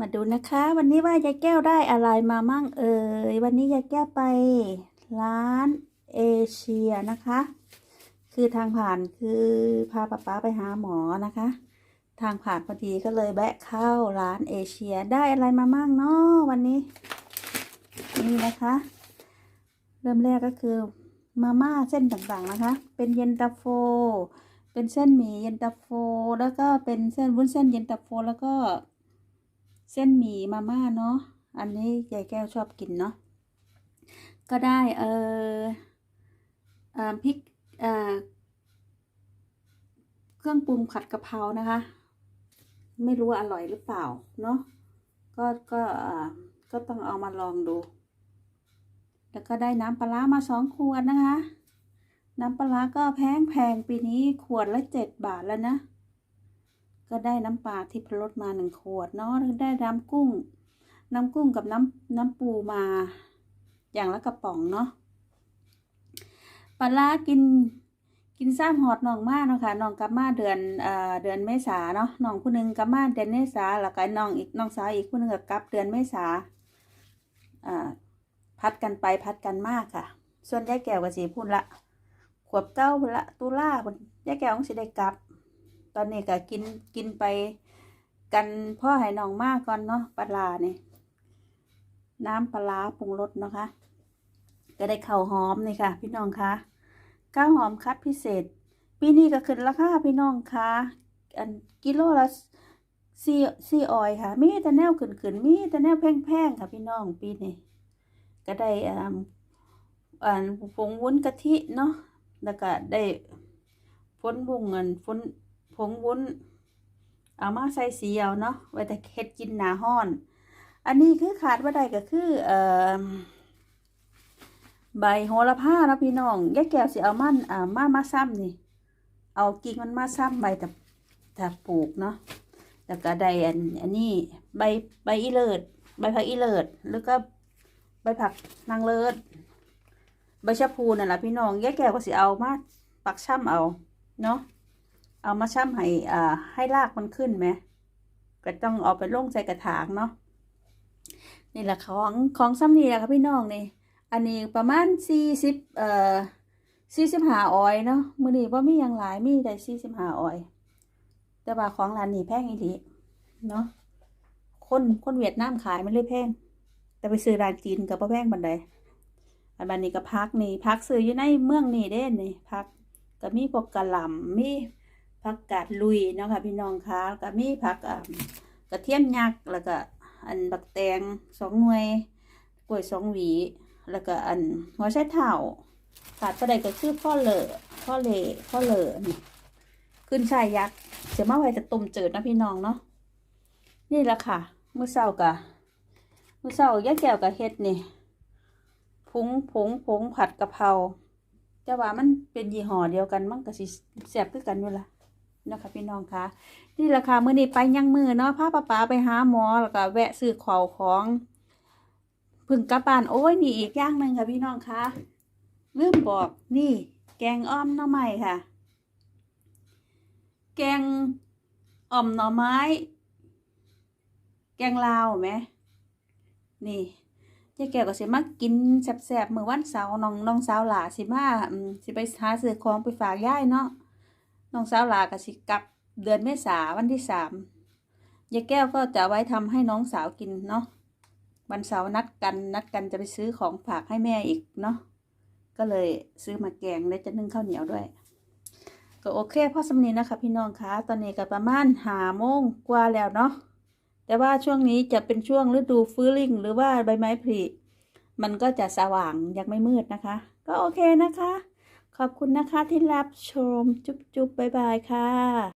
มาดูนะคะ วันนี้ว่ายายแก้วได้อะไรมามั่งเอ่ยวันนี้ยายแก้วไปร้านเอเชียนะคะ คือทางผ่านคือพาป๊าป๊าไปหาหมอนะคะ ทางผ่านพอดีก็เลยแวะเข้าร้านเอเชียได้อะไรมามั่งเนาะวันนี้ นี่นะคะ เริ่มแรกก็คือมาม่าเส้นต่างๆนะคะ เป็นเย็นตาโฟ เป็นเส้นหมี่เย็นตาโฟ แล้วก็เป็นเส้นวุ้นเส้นเย็นตาโฟแล้วก็ เส้นหมี่มาม่าเนาะอันนี้ยายแก้วชอบกินเนาะก็ได้เออเออพริกเออเครื่องปรุงผัดกะเพรานะคะ ไม่รู้ว่าอร่อยหรือเปล่าเนาะก็ก็เออก็ต้องเอามาลองดู แล้วก็ได้น้ำปลามาสองขวดนะคะ น้ำปลาก็แพงแพงปีนี้ขวดละเจ็ดบาทแล้วนะ ก็ได้น้ำปลาที่พรสมาหนึ่งขวดเนาะได้น้ำกุ้ง น้ำกุ้งกับน้ำน้ำปูมา อย่างละกระป๋องเนาะปลาร้ากินกินซ้ำหอดน้องมาเนาะค่ะน้องกับมาเดือนเอ่อเดือนเมษาเนาะน้องผู้หนึงกับมาเดือนเมษาแล้วก็น้องอีกน้องสาวอีกผู้หนึงก็กลับเดือนเมษาอ่าพัดกันไปพัดกันมากค่ะ ส่วนยายแก้วก็สีพูดละขวบเก้าพูนละตุลาพุ่นยายแก้วคงสิได้กลับ ตอนนี้ก็กินกินไปกันพ่อให้น้องมากก่อนเนาะปลาร้านี่น้ำปลาปรุงรสนะคะ ก็ได้ข้าวหอมนี่ค่ะ พี่น้องคะข้าวหอมคัดพิเศษ ปีนี้ก็ขึ้นราคาพี่น้องคะอันกิโลละซีซีออยค่ะ มีแต่แนวขึ้นขึ้นมีแต่แนวแพงๆค่ะ พี่น้องปีนี้ก็ได้อ่าอ่าผงวุ้นกะทิเนาะแล้วก็ได้ฝนบุ้งเงินฝน ผงวุ้น เอามาใส่สีเอาเนาะไว้แต่เฮ็ดกินหนาห้อน อันนี้คือขาดว่าได้ก็คือเอ่อใบโหระพาเนาะพี่น้องยายแก้วสิเอามันอ่ามามาซ้ำนี่ เอากิ่งมันมาซ้ำใบแต่แต่ปลูกเนาะแล้วก็ไดอันอันนี้ใบใบอีเลิศใบผักอีเลิศแล้วก็ใบผักนางเลิศใบชะพูนั่นแหละพี่น้องยายแก้วก็สิเอามาปักช่ำเอาเนาะ เอามาช่ำให้อ่าให้รากมันขึ้นไหมก็ต้องเอาไปลงใส่กระถางเนาะนี่แหละของของซ้ำนี่แหละค่ะพี่น้องนี่อันนี้ประมาณสี่สิบเอ่อสี่สิบห้าออยเนาะมือนี้ว่ามีย่างหลายมีแต่สี่สิบห้าออย แต่ว่าของร้านนี้แพงอีหลีเนาะคนคนเวียดนามขายมันเลยแพง แต่ไปซื้อร้านจีนกับพ่แพงบันไดอันบันนี้ก็พักนี่พักซื้ออยู่ในเมืองนี่เด้นี่พักก็มีพวกกะหล่ำมี ผักกาดลุยเนาะค่ะพี่น้องคะก็มีผักกระเทียมยักษ์แล้วก็อันบักแตงสองหน่วยกล้วยสองหวี แล้วก็อันหัวไชเท้าขาดประเดก็คือพ่อเหล่อพ่อเหล่พ่อเหล่อนี่ขึ้นชายยักษ์เสียมาไว้จะต้มเจืดนะพี่น้องเนาะนี่แหละค่ะมื้อเช้ากะมื้อเช้ายาแก้วกับเฮ็ดนี่ผงผงผงผัดกะเพราแต่ว่ามันเป็นยี่ห้อเดียวกันมันก็สิแซ่บคือกันอยู่ล่ะ นะคะพี่น้องคะนี่ราคามื้อนี้ไปยังมือเนาะพาป้าป๋าไปหาหมอแล้วก็แวะซื้อของของพึ่งกลับบ้านโอ้ยนี่อีกอย่างหนึ่งค่ะพี่น้องคะลืมบอกนี่ แกงอ้อมหน่อไม้ค่ะ แกงอ่อมหน่อไม้ แกงลาวไหมนี่ยายแก้วก็สิมากินแซ่บๆมือวันเสาร์น้องน้องสาวหลาสิมาสิไปหาซื้อของไปฝากย่ายเนาะ น้องสาวลาก็สิกลับเดือนเมษาวันที่สามยายแก้วก็จะไว้ทำให้น้องสาวกินเนาะวันเสาร์นัดกันนัดกันจะไปซื้อของฝากให้แม่อีกเนาะก็เลยซื้อมาแกงและจะนึ่งข้าวเหนียวด้วย ก็โอเคพ่อสำนีนะคะ พี่น้องคะตอนนี้ก็ประมาณหาโมงกว่าแล้วเนาะแต่ว่าช่วงนี้จะเป็นช่วงฤดูฟื้นลิ่งหรือว่าใบไม้ผลิมันก็จะสว่างยังไม่มืดนะคะ ก็โอเคนะคะ ขอบคุณนะคะที่รับชม จุ๊บจุ๊บบ๊ายบายค่ะ